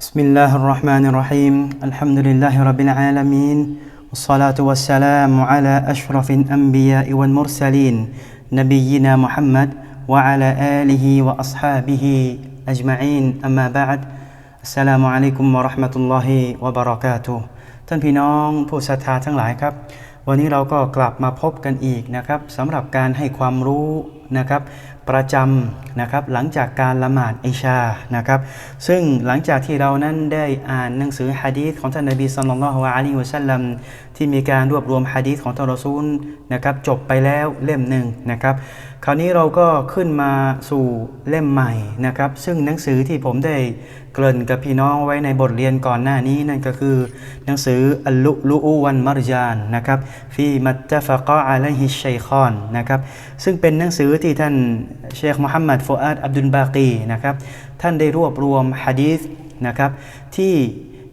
بسم الله الرحمن الرحيم الحمد لله رب العالمين والصلاة والسلام على أشرف الأنبياء والمرسلين نبينا محمد وعلى آله وأصحابه أجمعين أما بعد السلام عليكم ورحمة الله وبركاته ท่านพี่น้องผู้ศรัทธาทั้งหลายครับ วันนี้เราก็กลับมาพบกันอีกนะครับสำหรับการให้ความรู้ นะครับประจำนะครับหลังจากการละหมาดอิชานะครับซึ่งหลังจากที่เรานั้นได้อ่านหนังสือฮะดีษของท่านนบีสัลลัลละฮุอะลัยฮิวะสัลลัมที่มีการรวบรวมฮะดีษของท่านรอซูลนะครับจบไปแล้วเล่มหนึ่งนะครับ คราวนี้เราก็ขึ้นมาสู่เล่มใหม่นะครับ ซึ่งหนังสือที่ผมได้เกริ่นกับพี่น้องไว้ในบทเรียนก่อนหน้านี้นั่นก็คือ หนังสืออัลลุลุอูวันมารจานนะครับฟีมัตตฟะกะอะลัยฮิชัยคอนนะครับซึ่งเป็นหนังสือที่ท่านเชคมุฮัมมัดฟูอาดอับดุลบากีนะครับท่านได้รวบรวมฮะดีษนะครับที่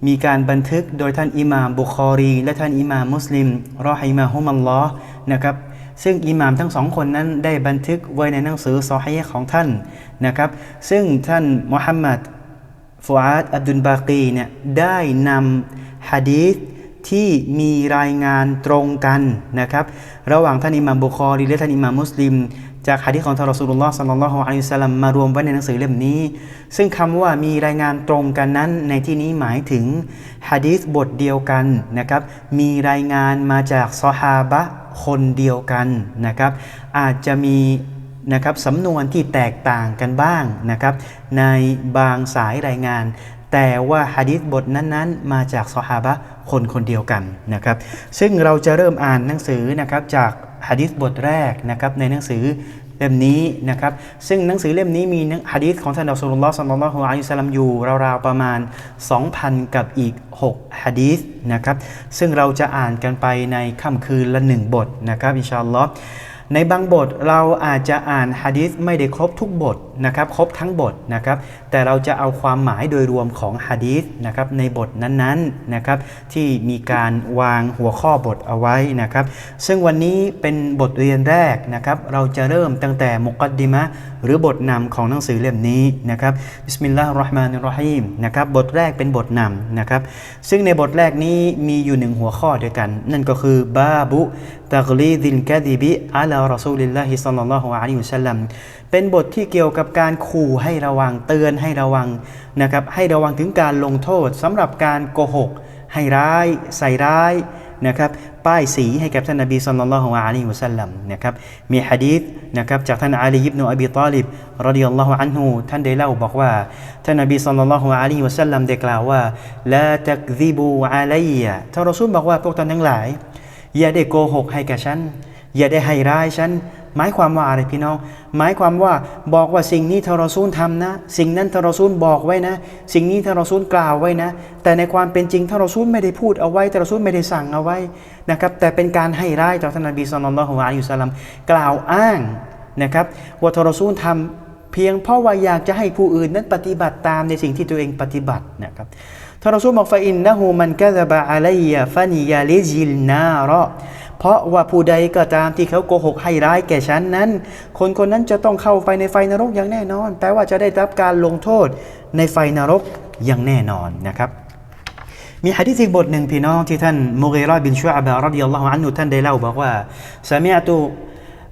มีการบันทึกโดยท่านอิหม่ามบุคอรี และท่านอิหม่ามมุสลิมรอฮิมาฮุมัลลอฮ์นะครับ ซึ่งอิหม่ามทั้งสองคนนั้นได้บันทึกไว้ในหนังสือซอฮีของท่านนะครับ ซึ่งท่านมุฮัมมัดฟูอาดอับดุลบากีเนี่ยได้นำฮะดีษที่มีรายงานตรงกันนะครับ ระหว่างท่านอิหม่ามบุคอรีและท่านอิหม่ามมุสลิม จากฮะดีษของท่านรอสูลุลลอฮ์สัลลัลลอฮุอะลัยฮิสัลลัมมารวมไว้ในหนังสือเล่มนี้ ซึ่งคำว่ามีรายงานตรงกันนั้น ในที่นี้หมายถึงฮะดีษบทเดียวกันนะครับ มีรายงานมาจากซอฮาบะ คนเดียวกันนะครับ อาจจะมีนะครับสำนวนที่แตกต่างกันบ้างนะครับ ในบางสายรายงาน แต่ว่าฮะดิษบทนั้นๆ มาจากซอฮาบะคนคนเดียวกันนะครับ ซึ่งเราจะเริ่มอ่านหนังสือนะครับจากฮะดิษบทแรกนะครับในหนังสือ เล่มนี้นะครับ ซึ่งหนังสือเล่มนี้มีฮะดีษของท่านอัลสุลลัลสัลลัลลอฮุอะลัยฮิสลลัมอยู่ราวๆประมาณ 2,000 กับอีก6ฮะดีษนะครับ ซึ่งเราจะอ่านกันไปในค่ำคืนละหนึ่งบทนะครับอินชาอัลลอฮ์ ในบางบทเราอาจจะอ่านฮะดีษไม่ได้ครบทุกบทนะครับครบทั้งบทนะครับแต่เราจะเอาความหมายโดยรวมของฮะดีษนะครับในบทนั้นๆนะครับที่มีการวางหัวข้อบทเอาไว้นะครับซึ่งวันนี้เป็นบทเรียนแรกนะครับเราจะเริ่มตั้งแต่มุกัดดิมะหรือบทนำของหนังสือเล่มนี้นะครับบิสมิลลาฮิรราะห์มานิรราะฮีมนะครับบทแรกเป็นบทนำนะครับซึ่งในบทแรกนี้มีอยู่หนึ่งหัวข้อด้วยกัน นั่นก็คือบาบุตักลีดินกะดิบิอัลารอซูลิลลาฮิซัลลัลลอฮุอะลัยฮิวะสัลลัมเป็นบทที่เกี่ยวกับการขู่ให้ระวังเตือนให้ระวังนะครับให้ระวังถึงการลงโทษสำหรับการโกหก ให้ร้าย ใส่ร้ายนะครับป้ายสีให้กับท่านนบีสุลต่านละฮ์อะลัยฮิวะสัลลัมนะครับมีฮะดีษนะครับจากท่านอาลีอิบนุอบีตาลิบรดิยัลลอฮุอันฮูท่านได้เล่าบอกว่าท่านนบีสุลต่านละฮ์อะลัยฮิวะสัลลัมได้กล่าวว่าลาตักซิบูอะลัยยะท่านรอซูลบอกว่าพวกท่านทั้งหลาย อย่าได้โกหกให้แก่ฉัน อย่าได้ให้ร้ายฉันหมายความว่าอะไรพี่น้อง หมายความว่าบอกว่าสิ่งนี้ทารซูลทำนะ สิ่งนั้นทารซูลบอกไว้นะ สิ่งนี้ทารซูลกล่าวไว้นะ แต่ในความเป็นจริงทารซูลไม่ได้พูดเอาไว้ทารซูลไม่ได้สั่งเอาไว้นะครับ แต่เป็นการให้ร้ายต่อท่านนบีสุลต่านละฮ์อะลัยฮิวะสัลลัมกล่าวอ้างนะครับว่าทารซูลทำเพียงเพราะว่าอยากจะให้ผู้อื่นนั้นปฏิบัติตามในสิ่งที่ตัวเองปฏิบัตินะครับทารซูลบอกฟาอินนะฮูมันกะซะบะอะลัยยะฟานิยาลิจิลนาระ เพราะว่าผู้ใดก็ตามที่เขาโกหกให้ร้ายแก่ฉันนั้น คนคนนั้นจะต้องเข้าไฟในไฟนรกอย่างแน่นอน แปลว่าจะได้รับการลงโทษในไฟนรกอย่างแน่นอนนะครับ มีฮะดิษอีกบทหนึ่งพี่น้องที่ท่านมุกรอบินชูอับะรดิยัลลอฮุอันนุท่านได้เล่าบอกว่าสามีอตุ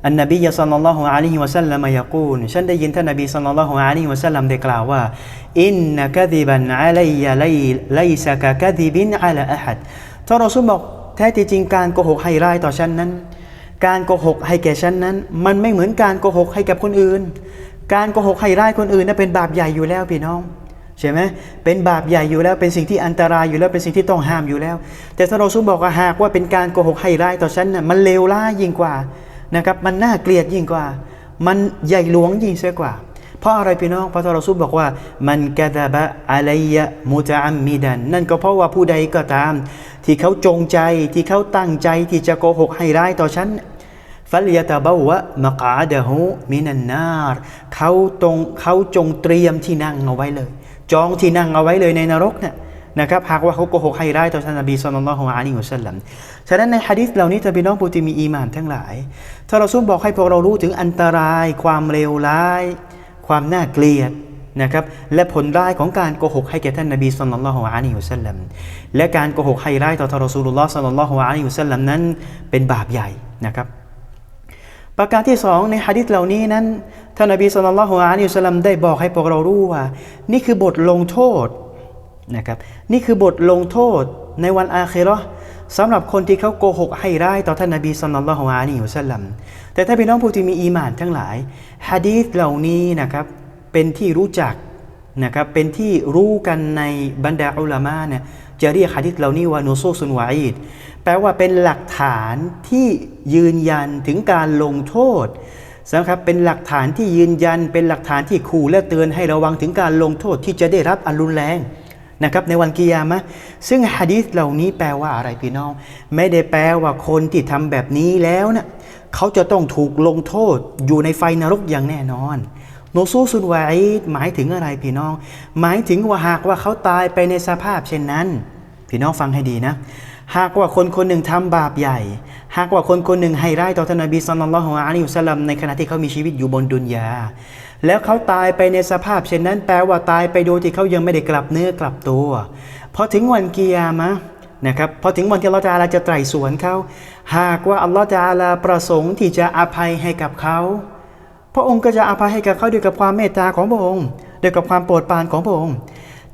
อันนบีสัลลัลลอฮุอะลัยฮิวะสัลลัมยากูลฉันได้ยินท่านนบีสัลลัลลอฮุอะลัยฮิวะสัลลัมได้กล่าวว่าอินนะกะดิบันอะลัยยะไลไลซะกะกะดิบินอะลาอะฮัดท่านรอซูลบอก แท้ที่จริงการโกหกให้ร้ายต่อฉันนั้น การโกหกให้แก่ฉันนั้น มันไม่เหมือนการโกหกให้กับคนอื่น การโกหกให้ร้ายคนอื่นนั้นเป็นบาปใหญ่อยู่แล้วพี่น้องใช่ไหมเป็นบาปใหญ่อยู่แล้วเป็นสิ่งที่อันตรายอยู่แล้วเป็นสิ่งที่ต้องห้ามอยู่แล้ว แต่ท่านรอซูลบอกว่าหากว่าเป็นการโกหกให้ร้ายต่อฉันน่ะมันเลวร้ายยิ่งกว่านะครับมันน่าเกลียดยิ่งกว่า มันใหญ่หลวงยิ่งเสียกว่า เพราะอะไรพี่น้องพระทรสุบบอกว่า มันกะดะบะอะลัยะมุตะอัมมิดัน นั่นก็เพราะว่าผู้ใดก็ตาม ที่เขาจงใจที่เขาตั้งใจที่จะโกหกให้ร้ายต่อฉันฟัลยะตะบาวะมะกาดะฮูมินันนาร์เขาตรงเขาจงเตรียมที่นั่งเอาไว้เลย จองที่นั่งเอาไว้เลยในนรกเนี่ยนะครับหากว่าเขาโกหกให้ร้ายต่อท่านนบีสุลต่านละฮ์อะลัยฮิวสัลลัมฉะนั้นในฮะดิษเหล่านี้ท่านพี่น้องผู้ที่มีอีมานทั้งหลายถ้าเราซุ่มบอกให้พวกเรารู้ถึงอันตรายความเลวร้าย ความน่าเกลียดนะครับและผลร้ายของการโกหกให้แก่ท่านนบีสุลต่านละฮ์อะลัยฮิวะสัลลัมและการโกหกให้ร้ายต่อทารอซูลุลลอฮ์สัลลัลลอฮุอะลัยฮิวะสัลลัมนั้นเป็นบาปใหญ่นะครับ ประการที่สองในฮะดิษเหล่านี้นั้นท่านนบีสุลต่านละฮ์อะลัยฮิวะสัลลัมได้บอกให้พวกเรารู้ว่า นี่คือบทลงโทษนะครับนี่คือบทลงโทษในวันอาคิราะห์ สำหรับคนที่เขาโกหกให้ร้ายต่อท่านนบีสุลต่านละฮ์อะลัยฮิวะสัลลัมแต่ถ้าพี่น้องผู้ที่มีอีหมานทั้งหลายฮะดีษเหล่านี้นะครับเป็นที่รู้จักนะครับเป็นที่รู้กันในบรรดาอุลามะเนี่ยจะเรียกฮะดีษเหล่านี้ว่านูซูซุนวะอีดแปลว่าเป็นหลักฐานที่ยืนยันถึงการลงโทษนะครับเป็นหลักฐานที่ยืนยัน เป็นหลักฐานที่ขู่และเตือนให้ระวังถึงการลงโทษที่จะได้รับอันรุนแรง นะครับในวันกิยามะซึ่งฮะดีษเหล่านี้แปลว่าอะไรพี่น้อง ไม่ได้แปลว่าคนที่ทำแบบนี้แล้วนะเขาจะต้องถูกลงโทษอยู่ในไฟนรกอย่างแน่นอนโนซูซุนวาอีดหมายถึงอะไรพี่น้อง หมายถึงว่าหากว่าเขาตายไปในสภาพเช่นนั้น พี่น้องฟังให้ดีนะ หากว่าคนคนหนึ่งทำบาปใหญ่ หากว่าคนคนหนึ่งให้ร้ายต่อท่านนบีสุลต่านละฮ์อะลัยฮิวะสัลลัมในขณะที่เขามีชีวิตอยู่บนดุนยา แล้วเขาตายไปในสภาพเช่นนั้นแปลว่าตายไปโดยที่เขายังไม่ได้กลับเนื้อกลับตัวพอถึงวันกิยามะนะครับพอถึงวันที่อัลลอฮฺจะอาลาจะไตร่สวนเขาหากว่าอัลลอฮฺจะอาลาประสงค์ที่จะอภัยให้กับเขาพระองค์ก็จะอภัยให้กับเขาด้วยกับความเมตตาของพระองค์ด้วยกับความโปรดปรานของพระองค์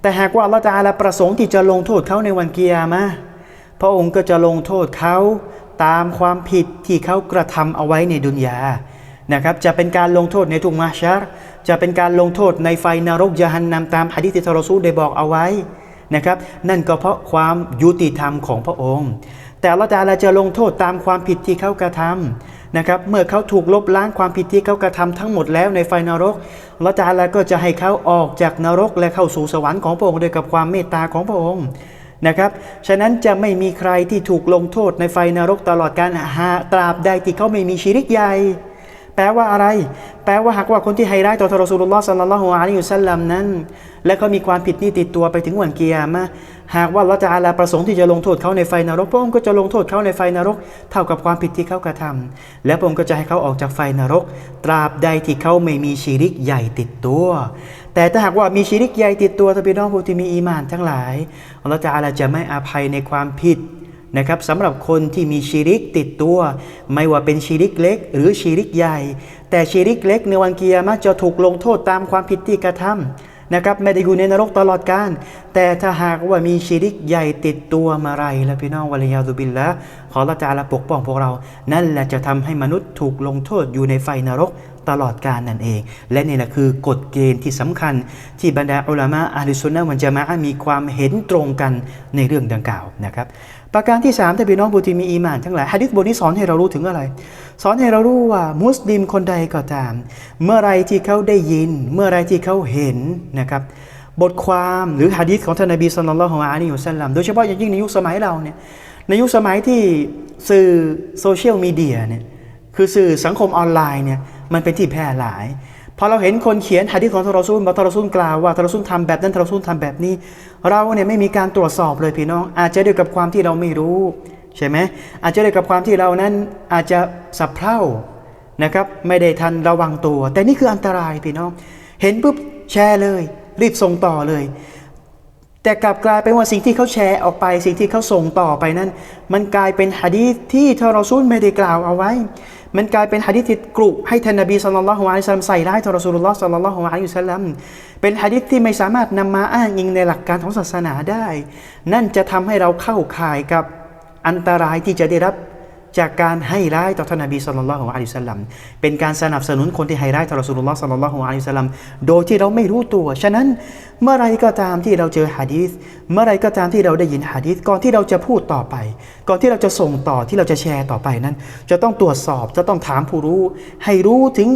แต่หากว่าอัลลอฮฺจะอาลาประสงค์ที่จะลงโทษเขาในวันกิยามะ พระองค์ก็จะลงโทษเขาตามความผิดที่เขากระทำเอาไว้ในดุนยานะครับจะเป็นการลงโทษในทุกมาชาร์จะเป็นการลงโทษในไฟนรกยะฮันนำตามฮะดิษที่ทรอซูได้บอกเอาไว้นะครับ นั่นก็เพราะความยุติธรรมของพระองค์ แต่ละจาลาจะลงโทษตามความผิดที่เขากระทำนะครับ เมื่อเขาถูกลบล้างความผิดที่เขากระทำทั้งหมดแล้วในไฟนรกละจาลาก็จะให้เขาออกจากนรกและเข้าสู่สวรรค์ของพระองค์โดยกับความเมตตาของพระองค์ นะครับ ฉะนั้นจะไม่มีใครที่ถูกลงโทษในไฟนรกตลอดการหาตราบใดที่เขาไม่มีชีริกใหญ่ แปลว่าอะไร แปลว่าหากว่าคนที่ให้ร้ายต่อทรสุลลอฮ์สัลลัลลอฮุอะลัยฮิวสัลลัมนั้น และเขามีความผิดนี้ติดตัวไปถึงวันกิยามะห์หากว่าละจาลาประสงค์ที่จะลงโทษเขาในไฟนรกพระองค์ก็จะลงโทษเขาในไฟนรก เท่ากับความผิดที่เขากระทำและพระองค์ก็จะให้เขาออกจากไฟนรก ตราบใดที่เขาไม่มีชีริกใหญ่ติดตัว แต่ถ้าหากว่ามีชีริกใหญ่ติดตัวท่านพี่น้องผู้ที่มีอีมานทั้งหลายอัลลอฮฺจะอาลาจะไม่อภัยในความผิดนะครับสำหรับคนที่มีชีริกติดตัว ไม่ว่าเป็นชีริกเล็ก หรือชีริกใหญ่ แต่ชีริกเล็กในวันกิยามะจะถูกลงโทษตามความผิดที่กระทำ นะครับไม่ได้อยู่ในนรกตลอดกาลแต่ถ้าหากว่ามีชีริกใหญ่ติดตัวมาไรแล้วพี่น้องวะลัยาซุบิลละขอละจาละปกป้องพวกเรา นั่นแหละจะทำให้มนุษย์ถูกลงโทษอยู่ในไฟนรกตลอดกาลนั่นเอง และนี่แหละคือกฎเกณฑ์ที่สำคัญ ที่บรรดาอุลามะอาลิสุนนะวันจะมามีความเห็นตรงกันในเรื่องดังกล่าวนะครับ ประการที่3ถ้าพี่น้องผู้ที่มีอีมานทั้งหลายฮะดิษบทนี้สอนให้เรารู้ถึงอะไร สอนให้เรารู้ว่ามุสลิมคนใดก็ตาม เมื่อไรที่เขาได้ยิน เมื่อไรที่เขาเห็นนะครับบทความหรือฮะดิษของท่านนบีสุลต่านละฮ์อะลัยฮิวะสัลลัมโดยเฉพาะอย่างยิ่งในยุคสมัยเราเนี่ยในยุคสมัยที่สื่อโซเชียลมีเดียเนี่ยคือสื่อสังคมออนไลน์เนี่ยมันเป็นที่แพร่หลาย พอเราเห็นคนเขียนฮะดิษของทรซูลบอกทรซูลกล่าวว่าทรซูลทำแบบนั้นทรซูลทำแบบนี้ เราเนี่ยไม่มีการตรวจสอบเลยพี่น้อง อาจจะด้วยกับความที่เราไม่รู้ใช่ไหมอาจจะด้วยกับความที่เรานั้นอาจจะสับเพร่านะครับไม่ได้ทันระวังตัว แต่นี่คืออันตรายพี่น้อง เห็นปุ๊บแชร์เลย รีบส่งต่อเลย แต่กลับกลายเป็นว่าสิ่งที่เขาแชร์ออกไป สิ่งที่เขาส่งต่อไปนั้น มันกลายเป็นฮะดีษที่ทรซูลไม่ได้กล่าวเอาไว้ มันกลายเป็นฮะดีษที่กลุให้ท่านนบีสุลต่านละฮ์อะลัยฮิสลามใส่ร้ายทรอซูลุลลอฮ์สัลลัลลอฮุอะลัยฮิวะสัลลัมเป็นฮะดีษที่ไม่สามารถนำมาอ้างอิงในหลักการของศาสนาได้ นั่นจะทำให้เราเข้าข่ายกับอันตรายที่จะได้รับจากการให้ร้ายต่อท่านนบีสุลต่านละฮ์อะลัยฮิวะสัลลัมเป็นการสนับสนุนคนที่ให้ร้ายต่อรอซูลุลลอฮ์สัลลัลลอฮุอะลัยฮิวะสัลลัมโดยที่เราไม่รู้ตัว ฉะนั้น เมื่อไรก็ตามที่เราเจอฮะดีษเมื่อไรก็ตามที่เราได้ยินฮะดีษก่อนที่เราจะพูดต่อไป ก่อนที่เราจะส่งต่อที่เราจะแชร์ต่อไปนั้น จะต้องตรวจสอบจะต้องถามผู้รู้ ให้รู้ถึง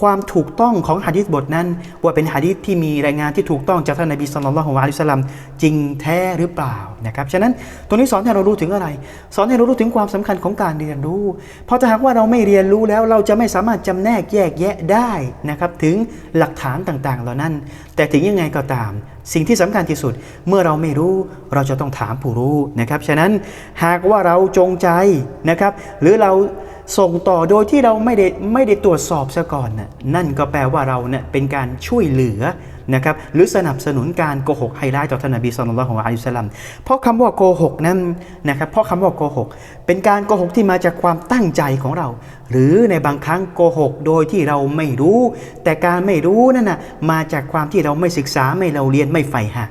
ความถูกต้องของฮะดีษบทนั้น ว่าเป็นฮะดีษที่มีรายงานที่ถูกต้องจากท่านนบีสุลต่านละฮ์อะลัยฮิสัลลัมจริงแท้หรือเปล่านะครับฉะนั้นตรงนี้สอนให้เรารู้ถึงอะไร สอนให้เรารู้ถึงความสำคัญของการเรียนรู้ เพราะถ้าหากว่าเราไม่เรียนรู้แล้วเราจะไม่สามารถจำแนกแยกแยะได้นะครับถึงหลักฐานต่างๆ เหล่านั้น แต่ถึงยังไงก็ตาม สิ่งที่สำคัญที่สุด เมื่อเราไม่รู้เราจะต้องถามผู้รู้นะครับฉะนั้นหากว่าเราจงใจนะครับ หรือเรา ส่งต่อโดยที่เราไม่ได้ไม่ได้ตรวจสอบซะก่อนน่ะนั่นก็แปลว่าเราเนี่ยเป็นการช่วยเหลือนะครับหรือสนับสนุนการโกหกไฮไลท์ต่อท่านนบีสุลต่านละฮ์อะลัยฮิวะสัลลัมเพราะคำว่าโกหกนั้นนะครับเพราะคำว่าโกหกเป็นการโกหกที่มาจากความตั้งใจของเราหรือในบางครั้งโกหกโดยที่เราไม่รู้ แต่การไม่รู้นั่นนะมาจากความที่เราไม่ศึกษาไม่เราเรียนไม่ใฝ่หา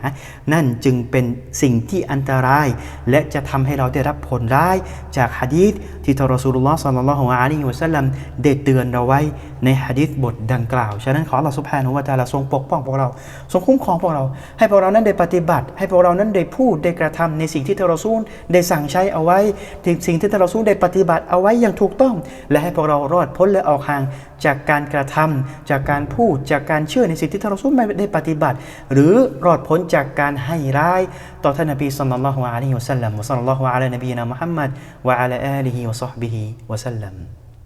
นั่นจึงเป็นสิ่งที่อันตราย และจะทำให้เราได้รับผลร้ายจากฮะดีษที่ทรอซูลุลลอฮ์สัลลัลลอฮุอะลัยฮิวะสัลลัมได้เตือนเราไว้ในฮะดีษบทดังกล่าว ฉะนั้นขออัลลอฮ์ซุบฮานะฮูวะตะอาลาทรงปกป้องพวกเรา ทรงคุ้มครองพวกเรา ให้พวกเรานั้นได้ปฏิบัติ ให้พวกเรานั้นได้พูดได้กระทำในสิ่งที่ทรอซูลได้สั่งใช้เอาไว้สิ่งที่ทรอซูลได้ปฏิบัติเอาไว้อย่างถูกต้องและให้พวกเรารอดพ้นและออกห่างจากการกระทำจากการพูดจากการเชื่อในสิ่งที่ทารอซูลไม่ได้ปฏิบัติ หรือรอดพ้นจากการให้ร้ายต่อท่านนบีศ็อลลัลละฮ์อะลัยฮิวะสัลลัมวะสัลลัลลอฮุอะลานบีนะมุฮัมมัดวะอะลาอาลีฮิวะซอฮบิฮิวะสัลลัม